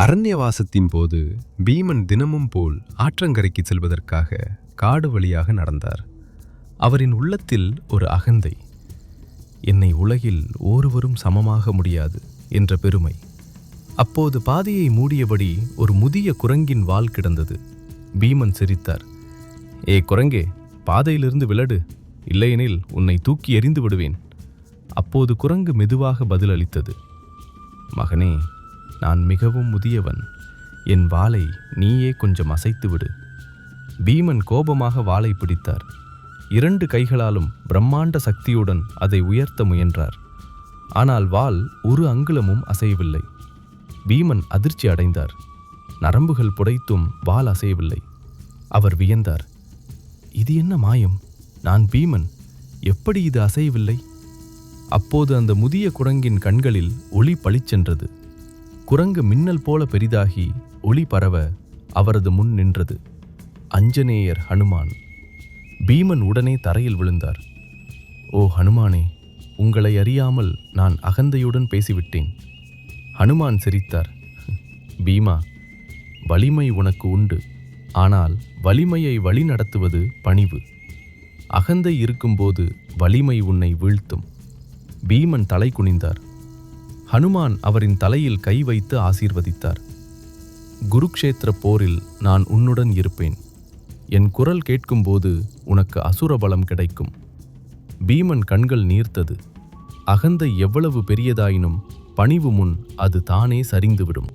அரண்யவாசத்தின் போது பீமன் தினமும் போல் ஆற்றங்கரைக்கு செல்வதற்காக காடு வழியாக நடந்தார். அவரின் உள்ளத்தில் ஒரு அகந்தை. என்னை உலகில் ஒருவரும் சமமாக முடியாது என்ற பெருமை. அப்போது பாதையை மூடியபடி ஒரு முதிய குரங்கின் வால் கிடந்தது. பீமன் சிரித்தார். ஏ குரங்கே பாதையிலிருந்து விலடு. இல்லையெனில் உன்னை தூக்கி எறிந்து விடுவேன். அப்போது குரங்கு மெதுவாக பதிலளித்தது. மகனே நான் மிகவும் முதியவன். என் வாளை நீயே கொஞ்சம் அசைத்து விடு பீமன் கோபமாக வாளை பிடித்தார். இரண்டு கைகளாலும் பிரம்மாண்ட சக்தியுடன் அதை உயர்த்த முயன்றார். ஆனால் வாள் ஒரு அங்குலமும் அசையவில்லை. பீமன் அதிர்ச்சி அடைந்தார். நரம்புகள் புடைத்தும் வால் அசையவில்லை. அவர் வியந்தார். இது என்ன மாயம்? நான் பீமன். எப்படி இது அசையவில்லை? அப்போது அந்த முதிய குரங்கின் கண்களில் ஒளி பளிச்சென்றது. குரங்கு மின்னல் போல பெரிதாகி ஒளி பரவ அவரது முன் நின்றது. அஞ்சனேயர் ஹனுமான். பீமன் உடனே தரையில் விழுந்தார். ஓ ஹனுமானே உங்களை அறியாமல் நான் அகந்தையுடன் பேசிவிட்டேன். ஹனுமான் சிரித்தார். பீமா வலிமை உனக்கு உண்டு. ஆனால் வலிமையை வழிநடத்துவது பணிவு. அகந்தை இருக்கும்போது வலிமை உன்னை வீழ்த்தும். பீமன் தலை குனிந்தார். ஹனுமான் அவரின் தலையில் கை வைத்து ஆசீர்வதித்தார். குருக்ஷேத்திர போரில் நான் உன்னுடன் இருப்பேன். என் குரல் கேட்கும்போது உனக்கு அசுரபலம் கிடைக்கும். பீமன் கண்கள் நீர்த்தது. அகந்தை எவ்வளவு பெரியதாயினும் பணிவு முன் அது தானே சரிந்துவிடும்.